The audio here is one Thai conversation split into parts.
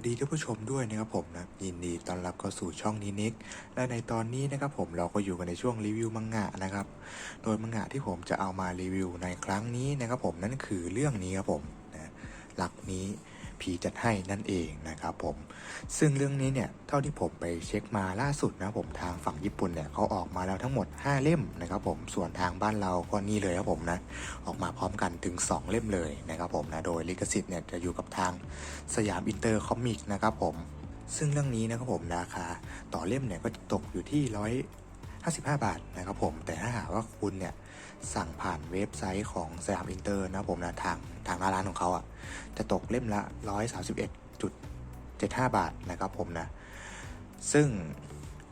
วัสดีท่านผู้ชมด้วยนะครับผมนะยินดีต้อนรับเข้าสู่ช่องนี้นิกและในตอนนี้นะครับผมเราก็อยู่กันในช่วงรีวิวมังงะนะครับ โดยมังงะที่ผมจะเอามารีวิวในครั้งนี้นะครับผมนั่นคือเรื่องนี้ครับผมนะหลักนี้ ผีจัดให้นั่นเองนะครับผม ซึ่งเรื่องนี้เนี่ยเท่าที่ผมไปเช็คมาล่าสุดนะผมทางฝั่งญี่ปุ่นเนี่ยเขาออกมาแล้วทั้งหมด 5 เล่มนะครับผมส่วนทางบ้านเราก็นี่เลยครับผมนะออกมาพร้อมกันถึง 2 เล่มเลยนะครับผมนะโดยลิขสิทธิ์เนี่ยจะอยู่กับทางสยามอินเตอร์คอมิกนะครับผมซึ่งเรื่องนี้นะครับผมราคาต่อเล่มเนี่ยก็ตกอยู่ที่ร้อยห้าสิบห้าบาทนะครับผมแต่ถ้าหากว่าคุณเนี่ย สั่งผ่านเว็บไซต์ของสยามอินเตอร์นะผมนะทางทางหน้าร้านของเขาอะจะตกเล่มละร้อยสาสิบเอ็ดจุดเจ็ดห้าบาทนะครับผมนะ ซึ่ง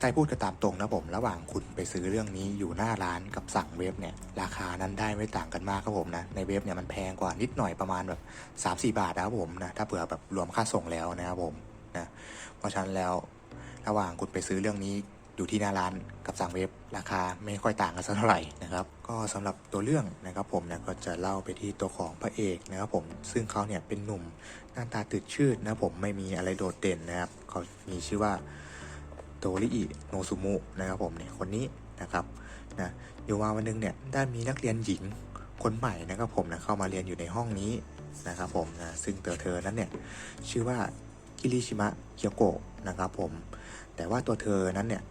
ใจพูดกันตามตรงนะผมระหว่างคุณไปซื้อเรื่องนี้อยู่หน้าร้านกับสั่งเว็บเนี่ยราคานั้นได้ไม่ต่างกันมากครับผมนะในเว็บเนี่ยมันแพงกว่านิดหน่อยประมาณแบบ3าสี่บาทนะครับผมนะถ้าเผื่อแบบรวมค่าส่งแล้วนะครับผมนะเพราะฉะนั้นแล้วระหว่างคุณไปซื้อเรื่องนี้ อยู่ที่หน้าร้านกับสั่งเว็บราคาไม่ค่อยต่างกันสักเท่าไหร่นะครับ ก็สำหรับตัวเรื่องนะครับผมเนี่ยก็จะเล่าไปที่ตัวของพระเอกนะครับผมซึ่งเขาเนี่ยเป็นหนุ่มหน้าตาตื่นชื่นนะครับผมไม่มีอะไรโดดเด่นนะครับเขามีชื่อว่าโตริอิโนซุมุนะครับผมเนี่ยคนนี้นะครับนะอยู่มาวันหนึงเนี่ยได้มีนักเรียนหญิงคนใหม่นะครับผมนะเข้ามาเรียนอยู่ในห้องนี้นะครับผมนะซึ่งเธอเธอนั้นเนี่ยชื่อว่าคิริชิมะเคียวโกะนะครับผมแต่ว่าตัวเธอนั้นเนี่ย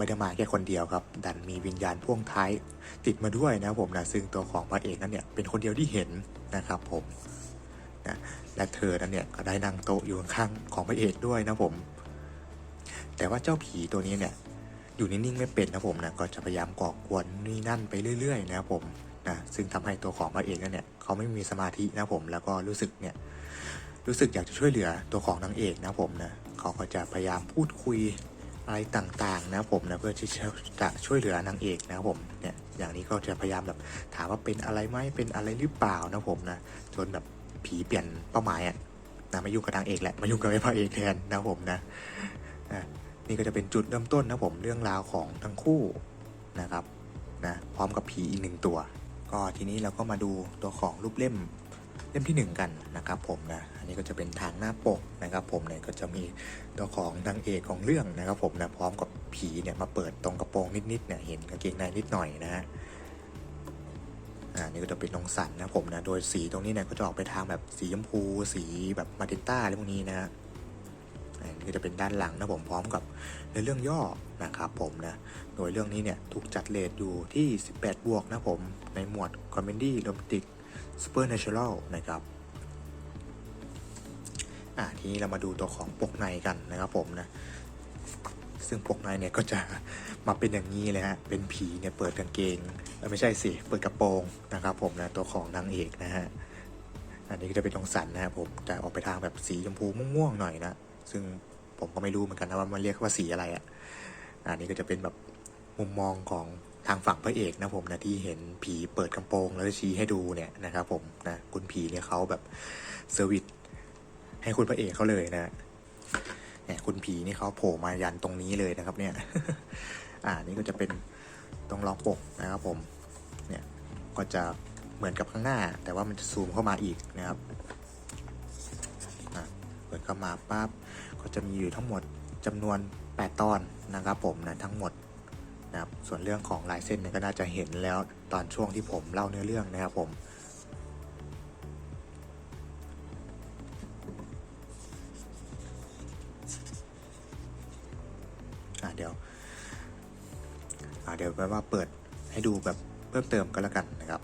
ไม่ได้มาแค่คนเดียวครับ ดันมีวิญญาณพ่วงท้าย ติดมาด้วยนะผมนะซึ่งตัวของพระเอกนั้นเนี่ยเป็นคนเดียวที่เห็นนะครับผมนะและเธอนั้นเนี่ยก็ได้นั่งโต๊ะอยู่ข้างของพระเอกด้วยนะผม แต่ว่าเจ้าผีตัวนี้เนี่ยอยู่นิ่งๆไม่เป็นนะผมนะก็จะพยายามก่อกวนนี่นั่นไปเรื่อยๆนะครับผมนะซึ่งทำให้ตัวของพระเอกนั่นเนี่ยเขาไม่มีสมาธินะผมแล้วก็รู้สึกเนี่ยรู้สึกอยากจะช่วยเหลือตัวของนางเอกนะผมนะเขาก็จะพยายามพูดคุย อะไรต่างๆนะผมนะเพื่อที่จะช่วยเหลือนางเอกนะผมเนี่ยอย่างนี้ก็จะพยายามแบบถามว่าเป็นอะไรไหมเป็นอะไรหรือเปล่านะผมนะจนแบบผีเปลี่ยนเป้าหมายอะนะมายุ่งกับนางเอกแหละมายุ่งกับไอ้พระเอกแทนนะผมนะนี่ก็จะเป็นจุดเริ่มต้นนะผมเรื่องราวของทั้งคู่นะครับนะพร้อมกับผีอีกหนึ่งตัว ก็ทีนี้เราก็มาดูตัวของรูปเล่ม เล่มที่หนึ่งกันนะครับผมนะอันนี้ก็จะเป็นทางหน้าปกนะครับ ผมเนี่ยก็จะมีตัวของนางเอกของเรื่องนะครับ ผมนะพร้อมกับผีเนี่ยมาเปิดตรงกระโปรงนิดๆเนี่ยเห็นกางเกงในนิดหน่อยนะฮะอ่านี่ก็จะเป็นน้องสันนะผมนะโดยสีตรงนี้เนี่ยก็จะออกไปทางแบบสีชมพู สีแบบมาตินต้าอะไรพวกนี้นะฮะอันนี้ก็จะเป็นด้านหลังนะผมพร้อมกับในเรื่องย่อนะครับผมนะโดยเรื่องนี้เนี่ยถูกจัดเลทอยู่ที่ 18 บวกนะผมในหมวดคอมเมดี้โรแมนติก ซูเปอร์เนเชอรัลนะครับอะทีนี้เรามาดูตัวของปกในกันนะครับผมนะ ซึ่งปกในเนี่ยก็จะมาเป็นอย่างนี้เลยฮะ เป็นผีเนี่ยเปิดกางเกงไม่ใช่สิ เปิดกระโปรงนะครับผมนะ ตัวของนางเอกนะฮะ อันนี้ก็จะเป็นตรงสันนะครับผม จะออกไปทางแบบสีชมพูม่วงๆหน่อยนะ ซึ่งผมก็ไม่รู้เหมือนกันนะว่ามันเรียกว่าสีอะไรอะ่ะอันนี้ก็จะเป็นแบบมุมมองของ ทางฝั่งพระเอกนะผมนะที่เห็นผีเปิดกระโปรงแล้วชี้ให้ดูเนี่ยนะครับผมนะคุณผีเนี่ยเขาแบบเซอร์วิสให้คุณพระเอกเขาเลยนะเนี่ยคุณผีนี่เขาโผล่มายันตรงนี้เลยนะครับเนี่ย อ่านี่ก็จะเป็นตรงล็อกปกนะครับผมเนี่ยก็จะเหมือนกับข้างหน้า แต่ว่ามันจะซูมเข้ามาอีกนะครับอะเปิดเข้ามาปั๊บก็จะมีอยู่ทั้งหมดจำนวน 8 ตอนนะครับผมนะทั้งหมด นะครับส่วนเรื่องของลายเส้นเนี่ยก็น่าจะเห็นแล้วตอนช่วงที่ผมเล่าเนื้อเรื่องนะครับผมอะเดี๋ยวอะเดี๋ยวแปลว่าเปิดให้ดูแบบเพิ่มเติมก็แล้วกันนะครับ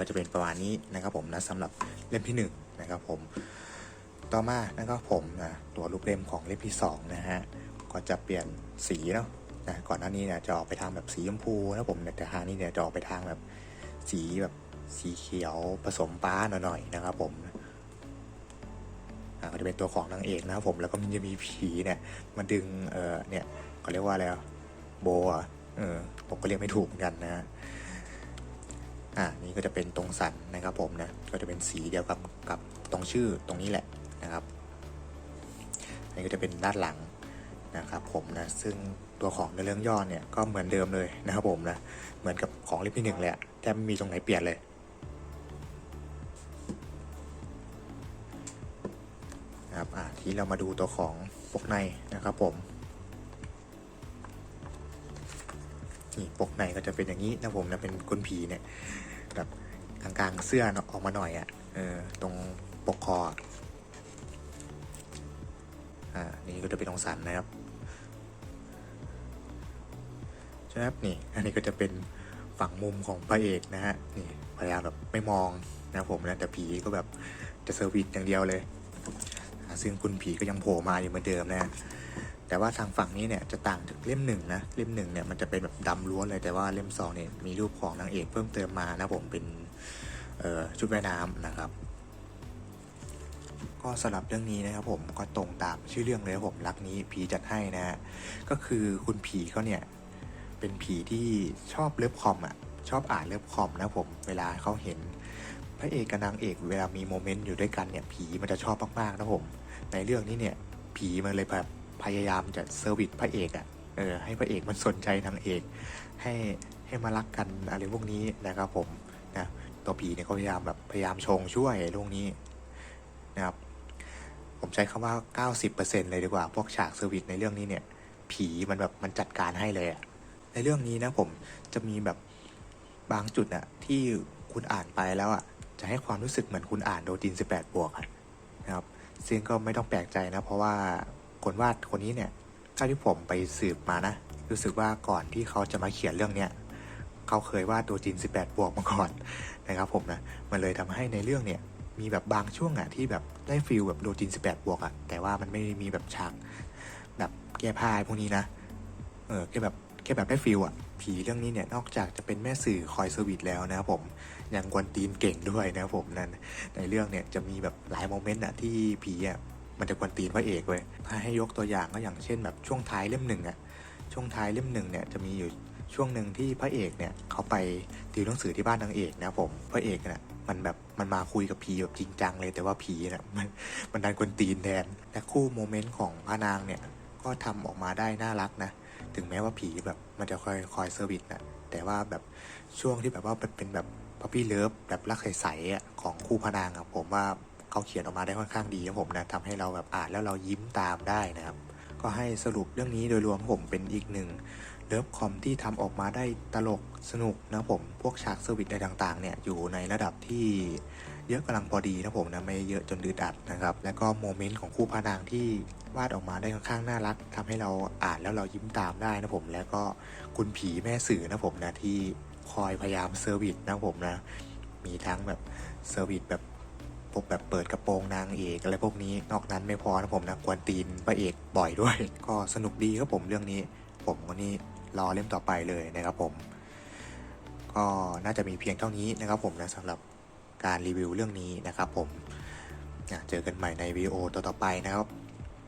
ก็จะเป็นประมาณนี้นะครับผมนะสำหรับเล่มที่หนึ่งนะครับผมต่อมานะครับผมนะตัวรูปเล่มของเล่มที่สองนะฮะก็จะเปลี่ยนสีเนาะนะก่อนหน้านี้เนี่ยจะออกไปทางแบบสีชมพูนะผมแต่ทานี้เนี่ยจะออกไปทางแบบสีแบบสีเขียวผสมฟ้าหน่อยๆนะครับผมอ่าก็จะเป็นตัวของนางเอกนะครับผมแล้วก็มันจะมีผีเนี่ยมาดึงเออเนี่ยเขาเรียกว่าอะไรอะโบอะเออผมก็เรียกไม่ถูกเหมือนกันนะฮะ อ่านี่ก็จะเป็นตรงสันนะครับผมนะก็จะเป็นสีเดียวกับกับตรงชื่อตรงนี้แหละนะครับอันนี้ก็จะเป็นด้านหลังนะครับผมนะซึ่งตัวของในเรื่องย่อเนี่ยก็เหมือนเดิมเลยนะครับผมนะเหมือนกับของเล่มที่หนึ่งเลยอะแทบไม่มีตรงไหนเปลี่ยนเลยนะครับอ่าทีเรามาดูตัวของปกในนะครับผม นี่ปกในก็จะเป็นอย่างนี้นะผมนะเป็นก้นผีเนี่ยแบบกลางๆเสื้อออกมาหน่อยอะ่ะเออตรงปกคออ่านี่ก็จะเป็นตรงสันนะครับใช่ไหมครับนี่ อันนี้ก็จะเป็นฝั่งมุมของพระเอกนะฮะนี่พยายามแบบไม่มองนะผมนะแต่ผีก็แบบจะเซอร์วิสอย่างเดียวเลย ซึ่งคุณผีก็ยังโผล่มาอยู่เหมือนเดิมนะ แต่ว่าทางฝั่งนี้เนี่ยจะต่างจากเล่มหนึ่งนะเล่มหนึ่งเนี่ยมันจะเป็นแบบดำล้วนเลยแต่ว่าเล่มสองเนี่ยมีรูปของนางเอกเพิ่มเติมมานะผมเป็นชุดว่ายน้ำนะครับ ก็สำหรับเรื่องนี้นะครับผมก็ตรงตามชื่อเรื่องเลยครับผมรักนี้ผีจัดให้นะฮะก็คือคุณผีเขาเนี่ยเป็นผีที่ชอบเลิฟคอมอะชอบอ่านเลิฟคอมนะผมเวลาเขาเห็นพระเอกกับนางเอกเวลามีโมเมนต์อยู่ด้วยกันเนี่ยผีมันจะชอบมากๆนะผมในเรื่องนี้เนี่ยผีมันเลยแบบ พยายามจะเซอร์วิสพระเอกอะ่ะเออให้พระเอกมันสนใจนางเอก ให้ให้มารักกันอะไรพวกนี้นะครับผมนะตัวผีเนี่ยเขาพยายามแบบพยายามชงช่วยพวกนี้นะครับผมใช้คำว่า 90%เลยดีกว่า พวกฉากเซอร์วิสในเรื่องนี้เนี่ย ผีมันแบบมันจัดการให้เลยอะในเรื่องนี้นะผมจะมีแบบบางจุดอะที่คุณอ่านไปแล้วอะจะให้ความรู้สึกเหมือนคุณอ่านโดจิน 18 บวกอะนะครับ ซึ่งก็ไม่ต้องแปลกใจนะ เพราะว่า คนวาดคนนี้เนี่ยเท่าที่ผมไปสืบมานะ รู้สึกว่าก่อนที่เขาจะมาเขียนเรื่องเนี้ยเขาเคยวาดตัวจิน18 บวกมาก่อนนะครับผมนะมันเลยทำให้ในเรื่องเนี่ยมีแบบบางช่วงอะที่แบบได้ฟิลแบบโดจิน 18 บวกอะแต่ว่ามันไม่มีแบบฉากแบบแก้ผ้าพวกนี้นะ เออแค่แบบแค่แบบได้ฟิลอะผีเรื่องนี้เนี่ยนอกจากจะเป็นแม่สื่อคอยเซอร์วิสแล้วนะครับผมยังกวนตีนเก่งด้วยนะครับผมนั่นในเรื่องเนี่ยจะมีแบบหลายโมเมนต์อะที่ผีอะ มันจะกวนตีนพระเอกเว้ยถ้าให้ยกตัวอย่างก็อย่างเช่นแบบช่วงท้ายเล่มหนึ่งอะช่วงท้ายเล่มหนึ่งเนี่ยจะมีอยู่ช่วงหนึ่งที่พระเอกเนี่ยเขาไปติวหนังสือที่บ้านนางเอกนะผมพระเอกเนี่ยมันแบบมันมาคุยกับผีแบบจริงจังเลยแต่ว่าผีเนี่ยมันมันดันกวนตีนแทนและคู่โมเมนต์ของพระนางเนี่ยก็ทำออกมาได้น่ารักนะถึงแม้ว่าผีแบบมันจะคอยคอยเซอร์วิสนะแต่ว่าแบบช่วงที่แบบว่ามันเป็นแบบพัพปี้เลิฟแบบรักใสๆของคู่พระนางอะผมว่า เขาเขียนออกมาได้ค่อนข้างดีครับผมนะทำให้เราแบบอ่านแล้วเรายิ้มตามได้นะครับ ก็ให้สรุปเรื่องนี้โดยรวมผมเป็นอีกหนึ่งเลิฟคอมที่ทำออกมาได้ตลกสนุกนะผม พวกฉากเซอร์วิสอะไรต่างๆเนี่ยอยู่ในระดับที่เยอะกำลังพอดีนะผมนะไม่เยอะจนดืดอัดนะครับ แล้วก็โมเมนต์ของคู่พระนางที่วาดออกมาได้ค่อนข้างน่ารักทำให้เราอ่านแล้วเรายิ้มตามได้นะผม แล้วก็คุณผีแม่สื่อนะผมนะที่คอยพยายามเซอร์วิสนะผมนะมีทั้งแบบเซอร์วิสแบบ พวกแบบเปิดกระโปรงนางเอกอะไรพวกนี้ นอกนั้นไม่พอนะผมนะกวนตีนพระเอกบ่อยด้วย ก็สนุกดีครับผมเรื่องนี้ ผมก็นี่รอเล่มต่อไปเลยนะครับผม ก็น่าจะมีเพียงเท่านี้นะครับผมนะสำหรับการรีวิวเรื่องนี้นะครับผมเจอกันใหม่ในวิดีโอต่อๆไปนะครับ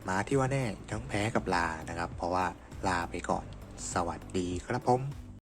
มาที่ว่าแน่ทั้งแพ้กับลานะครับ เพราะว่าลาไปก่อน สวัสดีครับผม